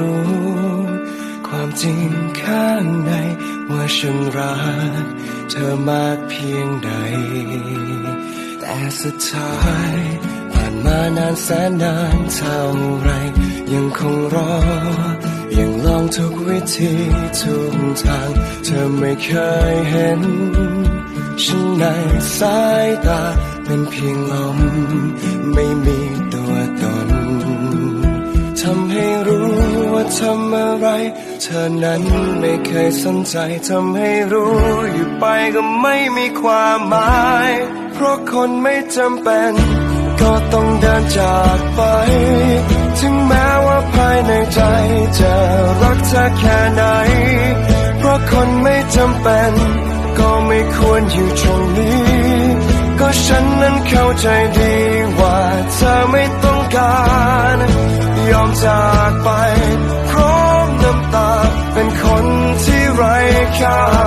รู้ ความจริงข้างใน ว่าฉันรัก เธอมากเพียงใด แต่สุดท้ายผ่านมานานแสนนานเท่าไร ยังคงรอ ยังลองทุกวิธีทุกทาง เธอไม่เคยเห็นฉันในสายตาเป็นเพียงลมไม่มีตัวตนทำให้รู้ ทำอะไร เธอนั้นไม่เคยสนใจทำให้รู้ อยู่ไปก็ไม่มีความหมาย เพราะคนไม่จำเป็น ก็ต้องเดินจากไป ถึงแม้ว่าภายในใจ จะรักเธอแค่ไหน เพราะคนไม่จำเป็น ก็ไม่ควรอยู่ตรงนี้ ก็ฉันนั้นเข้าใจดีว่าเธอไม่ต้องการ ยอมจากไป พ